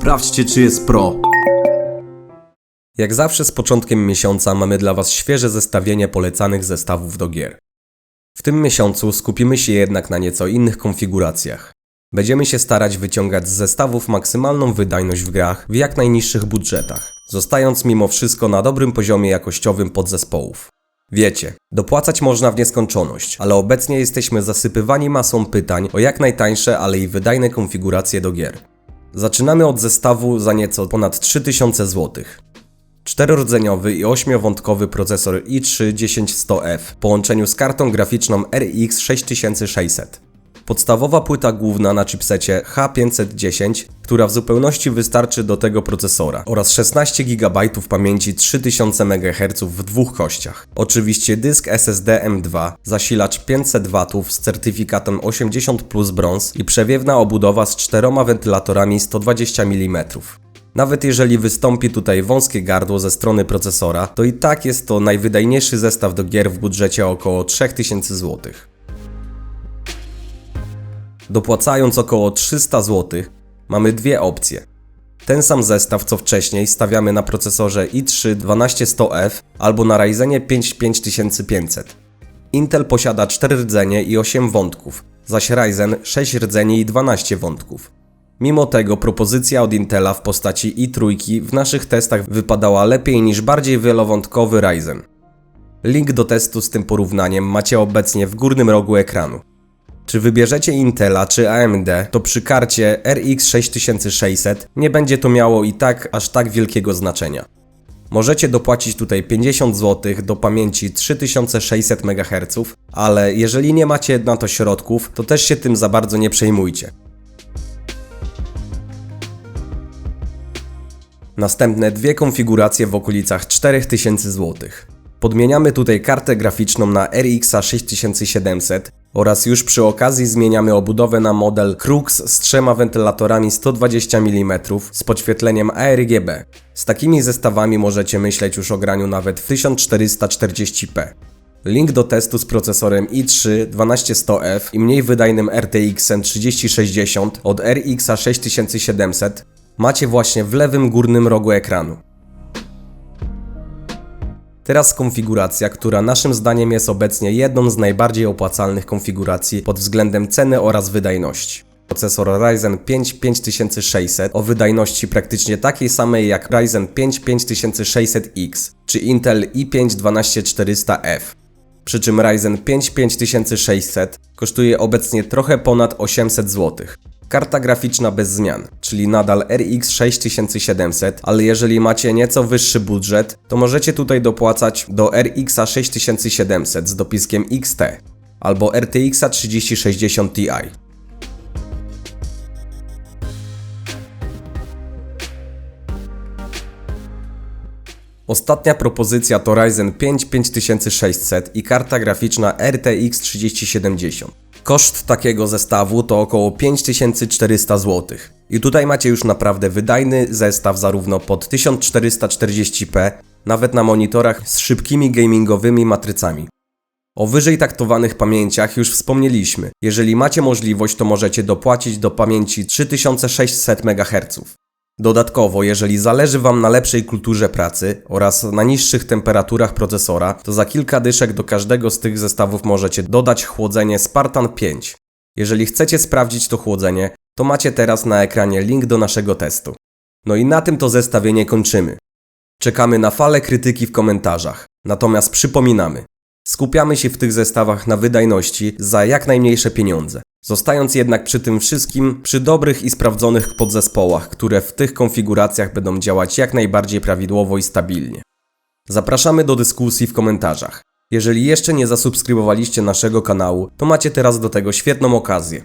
Sprawdźcie, czy jest pro. Jak zawsze z początkiem miesiąca mamy dla Was świeże zestawienie polecanych zestawów do gier. W tym miesiącu skupimy się jednak na nieco innych konfiguracjach. Będziemy się starać wyciągać z zestawów maksymalną wydajność w grach w jak najniższych budżetach, zostając mimo wszystko na dobrym poziomie jakościowym podzespołów. Wiecie, dopłacać można w nieskończoność, ale obecnie jesteśmy zasypywani masą pytań o jak najtańsze, ale i wydajne konfiguracje do gier. Zaczynamy od zestawu za nieco ponad 3000 zł. Czterordzeniowy i ośmiowątkowy procesor i3 10100F w połączeniu z kartą graficzną RX 6600. Podstawowa płyta główna na chipsecie H510, która w zupełności wystarczy do tego procesora oraz 16 GB pamięci 3000 MHz w dwóch kościach. Oczywiście dysk SSD M2, zasilacz 500 W z certyfikatem 80 plus brąz i przewiewna obudowa z czteroma wentylatorami 120 mm. Nawet jeżeli wystąpi tutaj wąskie gardło ze strony procesora, to i tak jest to najwydajniejszy zestaw do gier w budżecie około 3000 zł. Dopłacając około 300 zł, mamy dwie opcje. Ten sam zestaw co wcześniej stawiamy na procesorze i3 12100F albo na Ryzenie 5 5500. Intel posiada 4 rdzenie i 8 wątków, zaś Ryzen 6 rdzeni i 12 wątków. Mimo tego propozycja od Intela w postaci i3 w naszych testach wypadała lepiej niż bardziej wielowątkowy Ryzen. Link do testu z tym porównaniem macie obecnie w górnym rogu ekranu. Czy wybierzecie Intela czy AMD, to przy karcie RX 6600 nie będzie to miało i tak aż tak wielkiego znaczenia. Możecie dopłacić tutaj 50 zł do pamięci 3600 MHz, ale jeżeli nie macie na to środków, to też się tym za bardzo nie przejmujcie. Następne dwie konfiguracje w okolicach 4000 zł. Podmieniamy tutaj kartę graficzną na RX 6700 oraz już przy okazji zmieniamy obudowę na model Crux z trzema wentylatorami 120 mm z podświetleniem ARGB. Z takimi zestawami możecie myśleć już o graniu nawet w 1440p. Link do testu z procesorem i3 12100F i mniej wydajnym RTX 3060 od RX 6700 macie właśnie w lewym górnym rogu ekranu. Teraz konfiguracja, która naszym zdaniem jest obecnie jedną z najbardziej opłacalnych konfiguracji pod względem ceny oraz wydajności. Procesor Ryzen 5 5600 o wydajności praktycznie takiej samej jak Ryzen 5 5600X czy Intel i5 12400F. Przy czym Ryzen 5 5600 kosztuje obecnie trochę ponad 800 zł. Karta graficzna bez zmian, czyli nadal RX 6700, ale jeżeli macie nieco wyższy budżet, to możecie tutaj dopłacać do RX 6700 z dopiskiem XT albo RTX 3060 Ti. Ostatnia propozycja to Ryzen 5 5600 i karta graficzna RTX 3070. Koszt takiego zestawu to około 5400 zł. I tutaj macie już naprawdę wydajny zestaw zarówno pod 1440p, nawet na monitorach z szybkimi gamingowymi matrycami. O wyżej taktowanych pamięciach już wspomnieliśmy. Jeżeli macie możliwość, to możecie dopłacić do pamięci 3600 MHz. Dodatkowo, jeżeli zależy Wam na lepszej kulturze pracy oraz na niższych temperaturach procesora, to za kilka dyszek do każdego z tych zestawów możecie dodać chłodzenie Spartan 5. Jeżeli chcecie sprawdzić to chłodzenie, to macie teraz na ekranie link do naszego testu. No i na tym to zestawienie kończymy. Czekamy na falę krytyki w komentarzach. Natomiast przypominamy, skupiamy się w tych zestawach na wydajności za jak najmniejsze pieniądze. Zostając jednak przy tym wszystkim przy dobrych i sprawdzonych podzespołach, które w tych konfiguracjach będą działać jak najbardziej prawidłowo i stabilnie. Zapraszamy do dyskusji w komentarzach. Jeżeli jeszcze nie zasubskrybowaliście naszego kanału, to macie teraz do tego świetną okazję.